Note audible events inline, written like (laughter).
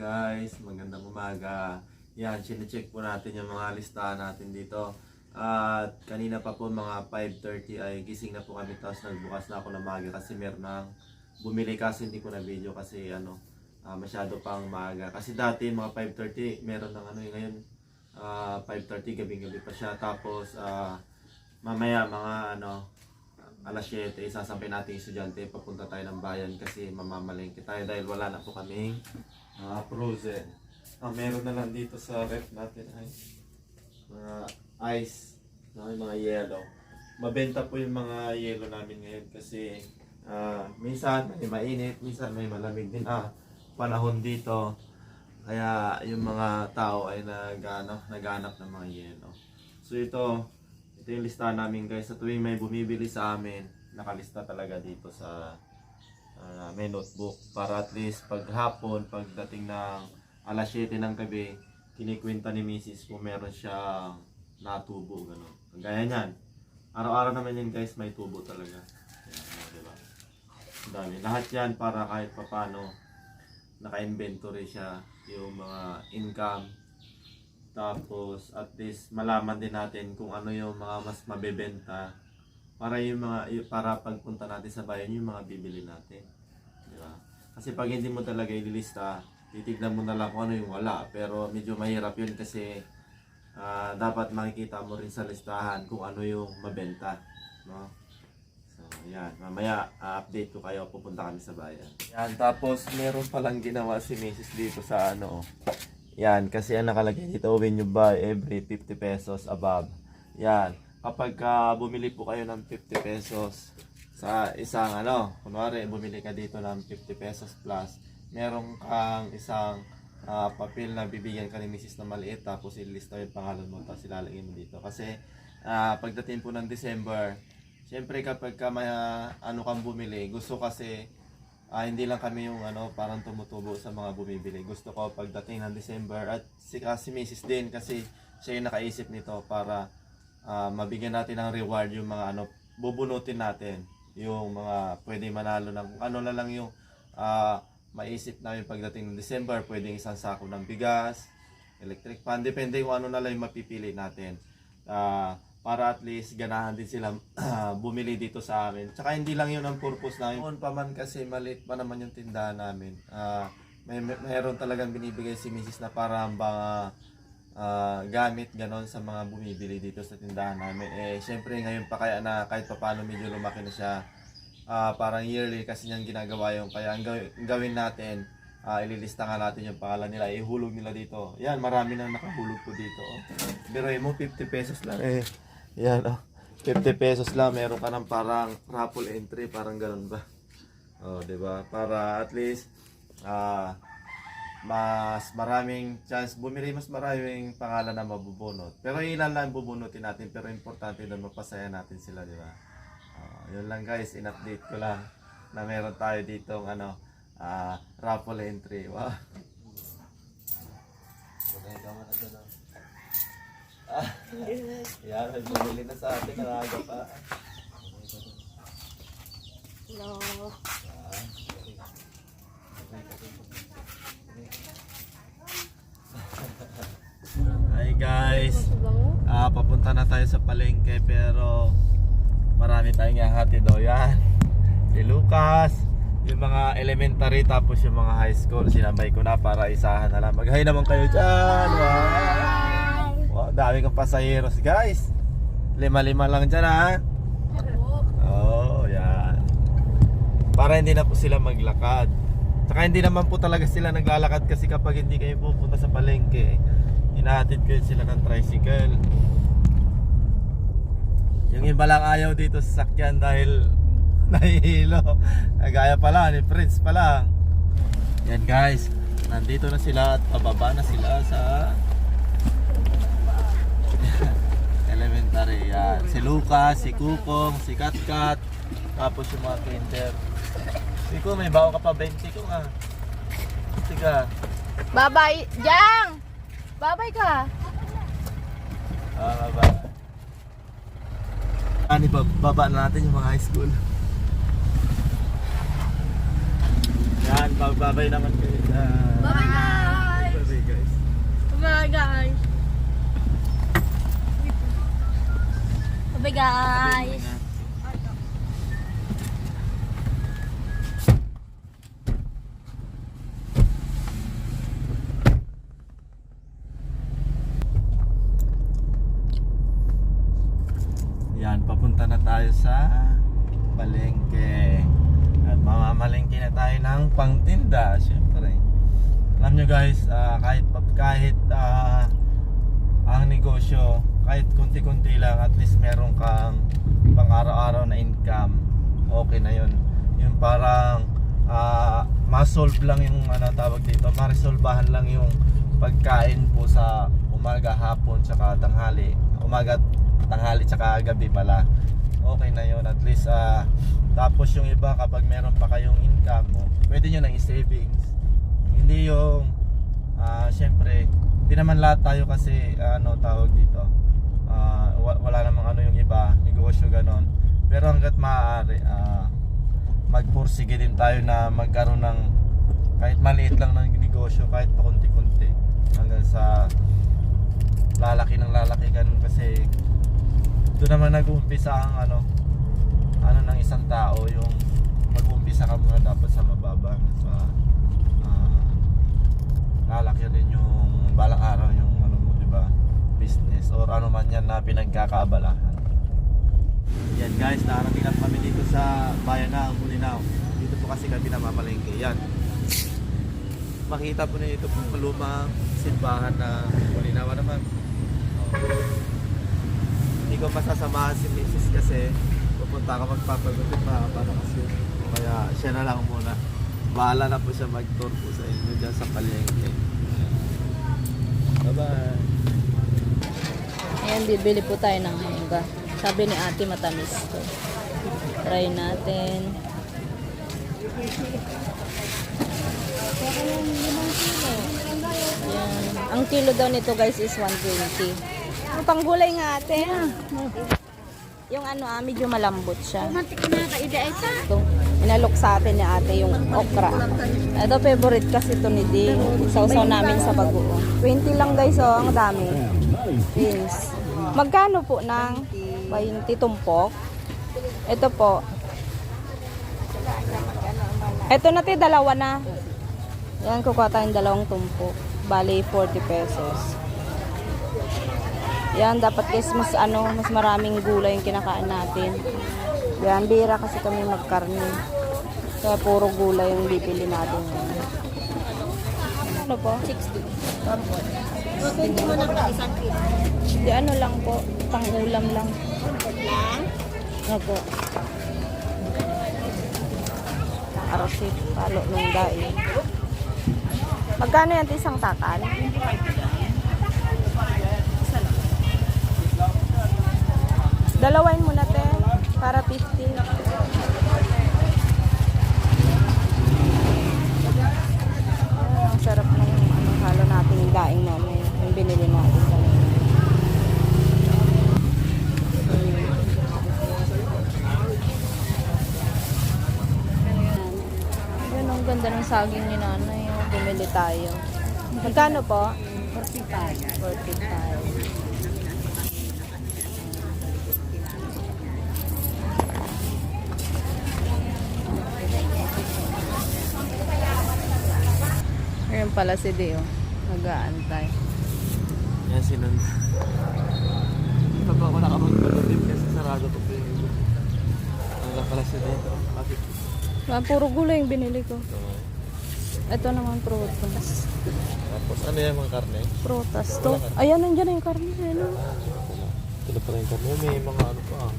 guys, magandang umaga. Yan, chinecheck po natin yung mga listahan natin dito. At kanina pa po mga 5.30 ay gising na po kami tapos nagbukas na ako ng maga kasi meron nang bumili kasi hindi ko na video kasi ano ah, masyado pang maaga. Kasi dati mga 5.30 meron ng ano yung ngayon ah, 5.30 gabing-gabi pa siya tapos ah, mamaya mga ano alas 7 isasampay natin yung estudyante papunta tayo ng bayan kasi mamamalengke tayo dahil wala na po kaming ah, frozen. Ah, meron na lang dito sa ref natin ay mga ice, yung mga yellow. Mabenta po yung mga yellow namin ngayon kasi ah, minsan may mainit, minsan may malamig din ah, panahon dito. Kaya yung mga tao ay nag, ano, naghanap ng mga yellow. So ito, ito yung listahan namin guys. Sa tuwing may bumibili sa amin, nakalista talaga dito sa ah, may notebook para at least pag hapon, pagdating ng alas 7 ng gabi, kinikwenta ni Mrs. kung meron siyang natubo, gano'n. Gaya niyan. Araw-araw naman yan guys, may tubo talaga. Yan, oh, diba? Dami. Lahat yan para kahit papano naka-inventory siya yung mga income. Tapos at least malaman din natin kung ano yung mga mas mabebenta para yung mga para pagpunta natin sa bayan yung mga bibili natin. Di ba? Kasi pag hindi mo talaga ililista, titignan mo na lang kung ano yung wala. Pero medyo mahirap yun kasi ah, dapat makikita mo rin sa listahan kung ano yung mabenta. No? So, yan. Mamaya, ah, update ko kayo. Pupunta kami sa bayan. Yan. Tapos, meron palang ginawa si Mrs. dito sa ano. Yan. Kasi ang nakalagay dito, when you buy every 50 pesos above. Yan. Kapag ka bumili po kayo ng 50 pesos sa isang ano, kunwari bumili ka dito ng 50 pesos plus, meron kang isang ah, papel na bibigyan ka ni Mrs. na maliit tapos ilista yung pangalan mo tapos ilalagay mo dito. Kasi ah, pagdating po ng December, syempre kapag ka may ah, ano kang bumili, gusto kasi ah, hindi lang kami yung ano parang tumutubo sa mga bumibili. Gusto ko pagdating ng December at si kasi Mrs. din kasi siya yung nakaisip nito para ah, mabigyan natin ng reward yung mga ano bubunutin natin yung mga pwede manalo ng ano na lang yung ah, maisip namin pagdating ng December, pwedeng isang sako ng bigas, electric fan, depende kung ano na lang yung mapipili natin. Ah, para at least ganahan din sila ah, (clears throat) bumili dito sa amin. Tsaka hindi lang yun ang purpose namin. Noon pa man kasi maliit pa naman yung tindahan namin. Ah, may, may mayroon talagang binibigay si Mrs. na parang mga ah, gamit ganon sa mga bumibili dito sa tindahan namin. Eh, syempre ngayon pa kaya na kahit pa paano medyo lumaki na siya. Ah, parang yearly kasi niyang ginagawa yung kaya ang gawin, natin ah, ililista nga natin yung pangalan nila, ihulog nila dito. Yan, marami nang nakahulog po dito. Oh. Pero mo 50 pesos lang eh. Yan, oh. 50 pesos lang, meron ka ng parang raffle entry, parang ganun ba? Oh, 'di ba? Para at least ah mas maraming chance bumili mas maraming pangalan na mabubunot. Pero ilan lang bubunutin natin pero importante doon mapasaya natin sila, di ba? Ah, yun lang guys, in-update ko lang na meron tayo dito ano ah raffle entry. Wow. Magay ka mo na doon. ah. Ah, yan, may bumili na sa atin, naraga pa. Hello. Hi guys. Bango? Ah, papunta na tayo sa palengke pero marami tayong hati daw yan. Si Lucas, yung mga elementary tapos yung mga high school, sinabay ko na para isahan na lang. Mag-hi naman kayo dyan. Wow. Dami kang pasayeros guys. Lima-lima lang dyan ha. Oh, yan. Para hindi na po sila maglakad. Saka hindi naman po talaga sila naglalakad kasi kapag hindi kayo pupunta sa palengke, inahatid ko sila ng tricycle. Yung iba lang ayaw dito sa sakyan dahil (laughs) nahihilo. Nagaya pa lang, ni Prince pa lang. Yan guys, nandito na sila at pababa na sila sa elementary. Yan. Si Lucas, si Kukong, si Katkat, tapos yung mga kinder. Ikaw, may bawa ka pa 20 ko nga. Tiga. Babay! Jang! Babay ka! Ah, baba. Ani ba baba na natin yung mga high school. Yan, pagbabay naman kayo. dyan. Babay ka! Bye guys. Bye guys. Yan, papunta na tayo sa palengke. At mamamalengke na tayo ng pangtinda, syempre. Alam nyo guys, ah, kahit kahit ah, ang negosyo, kahit kunti-kunti lang, at least meron kang pang araw-araw na income, okay na yun. Yung parang ah, ma-solve lang yung ano tawag dito, ma-resolbahan lang yung pagkain po sa umaga, hapon, tsaka tanghali. Umaga, tanghali, tsaka gabi pala. Okay na yun. At least, ah, tapos yung iba, kapag meron pa kayong income mo, pwede nyo nang i-savings. Hindi yung, ah, syempre, hindi naman lahat tayo kasi, ano, tawag dito, wa- wala namang ano yung iba. Pero hanggat maaari, ah, magpursige din tayo na magkaroon ng kahit maliit lang ng negosyo, kahit pakunti-kunti hanggang sa lalaki ng lalaki ganun. Kasi doon naman nag-uumpisa ang ano ano ng isang tao yung mag-uumpisa ka muna dapat sa mababa sa ah, lalaki rin yung balang araw yung ano mo di ba business or ano man yan na pinagkakaabalahan yan guys narating na kami dito sa bayan ng Bulinaw dito po kasi kami namamalengke yan. Makita po na ito pong lumang simbahan na Bulinaw naman hindi ko masasamahan si Mrs. kasi pupunta ka magpapagupit pa para kasi. Kaya siya na lang muna. Bahala na po siya mag-tour po sa inyo dyan sa palengke. Bye bye Ayan, bibili po tayo ng mangga. Sabi ni ate matamis to. Try natin. Yan. Ang kilo daw nito guys is 120. Ang panggulay nga ate. Yung ano ah, medyo malambot siya. Ito, inalok sa atin ni ate yung okra. Ito favorite kasi to ni Ding. Sausaw namin sa bagoong. 20 lang guys oh, ang dami. Beans. Magkano po ng 20 tumpok? Ito po. Ito na ti dalawa na. Yan, kukuha tayong dalawang tumpok. Bali, 40 pesos. Yan, dapat guys, mas ano, mas maraming gulay yung kinakain natin. Yan, bira kasi kami magkarni. Kaya puro gulay yung bibili natin. Ano po? 60. Di ano lang po, pang-ulam lang. Lang? Opo. Arosip, palo nung dai. Magkano yan isang takal? Dalawain mo na te, para 50. Ayan, ang sarap ng ano, halo nating daing mamaya. Yung binili natin kanina. Yan, ang ganda ng saging ni nanay. oh. Bumili tayo. Magkano po? 45. 45. Ayun pala si Dio. Nag-aantay. yan sinun hindi pa po ako nakapagpatutip kasi sarado ko po yung ang pala siya dito bakit Ah, puro gulay yung binili ko. ito Ito naman prutas. tapos ano yung mga karne Prutas to. Ayan, nandiyan na yung karne. Ano? ito na pala yung karne may mga ano pa ah